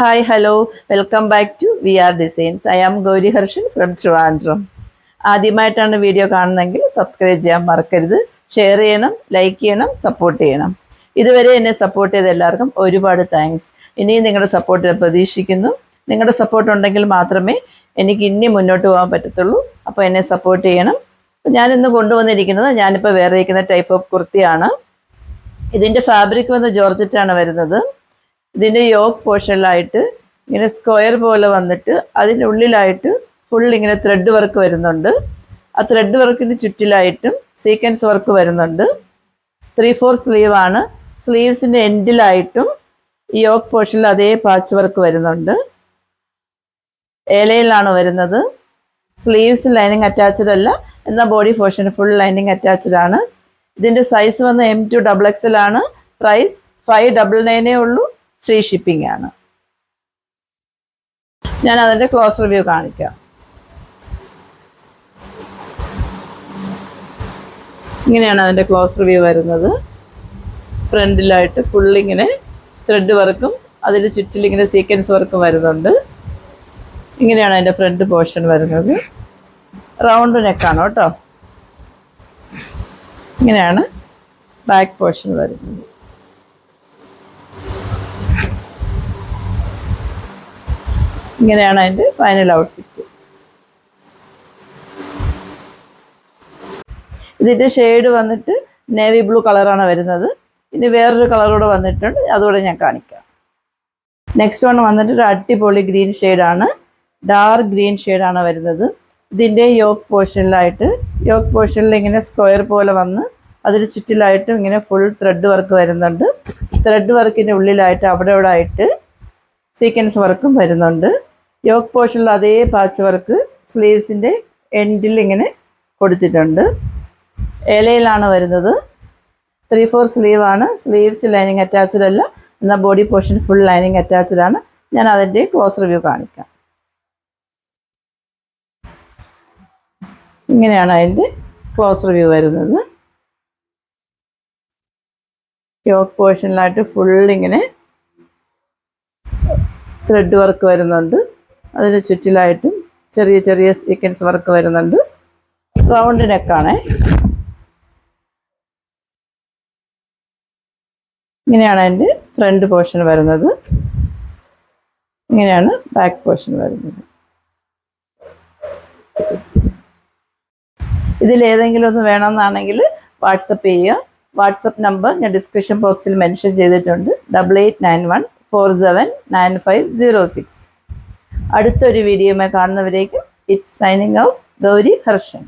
Hi hello welcome back to V R designs I am Gauri Harshan from Trivandrum ആദ്യമായിട്ടാണ് video കാണുന്നതെങ്കിൽ subscribe ചെയ്യാൻ മറക്കരുത്. Share ചെയ്യണം like ചെയ്യണം സപ്പോർട്ട് ചെയ്യണം. ഇതുവരെ എന്നെ സപ്പോർട്ട് ചെയ്ത എല്ലാവർക്കും ഒരുപാട് താങ്ക്സ് ഇനിയും നിങ്ങളുടെ സപ്പോർട്ട് പ്രതീക്ഷിക്കുന്നു. നിങ്ങളുടെ സപ്പോർട്ട് ഉണ്ടെങ്കിൽ മാത്രമേ എനിക്ക് ഇനി മുന്നോട്ട് പോകാൻ പറ്റത്തുള്ളൂ. അപ്പോൾ എന്നെ സപ്പോർട്ട് ചെയ്യണം. ഞാനിന്ന് കൊണ്ടുവന്നിരിക്കുന്നത് ഞാനിപ്പോൾ വേറെ ഇരിക്കുന്ന ടൈപ്പ് ഓഫ് കുർത്തിയാണ്. ഇതിന്റെ ഫാബ്രിക് വന്ന് ജോർജറ്റാണ് വരുന്നത്. ഇതിന്റെ യോക്ക് പോർഷനിലായിട്ട് ഇങ്ങനെ സ്ക്വയർ പോലെ വന്നിട്ട് അതിന്റെ ഉള്ളിലായിട്ട് ഫുൾ ഇങ്ങനെ ത്രെഡ് വർക്ക് വരുന്നുണ്ട്. ആ ത്രെഡ് വർക്കിന്റെ ചുറ്റിലായിട്ടും സീക്വൻസ് വർക്ക് വരുന്നുണ്ട്. ത്രീ ഫോർ സ്ലീവ് ആണ്. സ്ലീവ്സിന്റെ എൻഡിലായിട്ടും ഈ യോക്ക് പോർഷനിൽ അതേ പാച്ച് വർക്ക് വരുന്നുണ്ട്. ഏലയിലാണ് വരുന്നത്. സ്ലീവ്സ് ലൈനിങ് അറ്റാച്ച്ഡ് അല്ല. എന്നാൽ body portion full lining attached ആണ്. ഇതിന്റെ സൈസ് വന്ന് എം ടു ഡബിൾ എക്സൽ ആണ്. പ്രൈസ് ഫൈവ് ഡബിൾ നയനേ ഉള്ളൂ. ഫ്രീ ഷിപ്പിംഗ് ആണ്. ഞാൻ അതിന്റെ ക്ലോസ് റിവ്യൂ കാണിക്കാം. ഇങ്ങനെയാണ് അതിന്റെ ക്ലോസ് റിവ്യൂ വരുന്നത്. ഫ്രണ്ടിലായിട്ട് ഫുള്ളിങ്ങനെ ത്രെഡ് വർക്കും അതിൽ ചുറ്റിലിങ്ങനെ സീക്വൻസ് വർക്കും വരുന്നുണ്ട്. ഇങ്ങനെയാണ് അതിന്റെ ഫ്രണ്ട് പോർഷൻ വരുന്നത്. റൗണ്ട് നെക്കാണ് കേട്ടോ. ഇങ്ങനെയാണ് ബാക്ക് പോർഷൻ വരുന്നത്. ഇങ്ങനെയാണ് അതിന്റെ ഫൈനൽ ഔട്ട്ഫിറ്റ് ഇതിന്റെ ഷെയ്ഡ് വന്നിട്ട് നേവി ബ്ലൂ കളറാണ് വരുന്നത്. ഇനി വേറൊരു കളറൂടെ വന്നിട്ടുണ്ട്. അതുകൂടെ ഞാൻ കാണിക്കാം. നെക്സ്റ്റ് വൺ വന്നിട്ട് ഒരു അടിപൊളി ഗ്രീൻ ഷെയ്ഡാണ് ഡാർക്ക് ഗ്രീൻ ഷെയ്ഡാണ് വരുന്നത്. ഇതിന്റെ യോക്ക് പോർഷനിലായിട്ട് യോക്ക് പോർഷനിൽ ഇങ്ങനെ സ്ക്വയർ പോലെ വന്ന് അതിന് ചുറ്റിലായിട്ടും ഇങ്ങനെ ഫുൾ ത്രെഡ് വർക്ക് വരുന്നുണ്ട്. ത്രെഡ് വർക്കിന്റെ ഉള്ളിലായിട്ട് അവിടെ ഇവിടെ ആയിട്ട് സീക്വൻസ് വർക്കും വരുന്നുണ്ട്. യോക്ക് പോർഷനിൽ അതേ പാച്ച് വർക്ക് സ്ലീവ്സിന്റെ എൻഡിൽ ഇങ്ങനെ കൊടുത്തിട്ടുണ്ട്. ഇലയിലാണ് വരുന്നത്. ത്രീ ഫോർ സ്ലീവാണ് സ്ലീവ്സ് ലൈനിങ് അറ്റാച്ച്ഡ് അല്ല. എന്നാൽ body portion full lining attached ആണ്. ഞാൻ അതിന്റെ ക്ലോസ് റിവ്യൂ കാണിക്കാം. ഇങ്ങനെയാണ് അതിന്റെ ക്ലോസ് റിവ്യൂ വരുന്നത്. യോക്ക് പോർഷനിലായിട്ട് ഫുൾ ഇങ്ങനെ ത്രെഡ് വർക്ക് വരുന്നുണ്ട്. അതിന് ചുറ്റിലായിട്ടും ചെറിയ ചെറിയ സീക്വൻസ് വർക്ക് വരുന്നുണ്ട്. റൗണ്ട് നെക്കാണേ ഇങ്ങനെയാണ് അതിന്റെ ഫ്രണ്ട് പോർഷൻ വരുന്നത്. ഇങ്ങനെയാണ് ബാക്ക് പോർഷൻ വരുന്നത്. ഇതിലേതെങ്കിലും ഒന്ന് വേണമെന്നാണെങ്കിൽ വാട്സപ്പ് ചെയ്യുക. വാട്സപ്പ് നമ്പർ ഞാൻ ഡിസ്ക്രിപ്ഷൻ ബോക്സിൽ മെൻഷൻ ചെയ്തിട്ടുണ്ട്. Double eight nine one four seven nine five zero six അടുത്തൊരു വീഡിയോമായി കാണുന്നവരേക്കും it's signing out Gauri Harshan.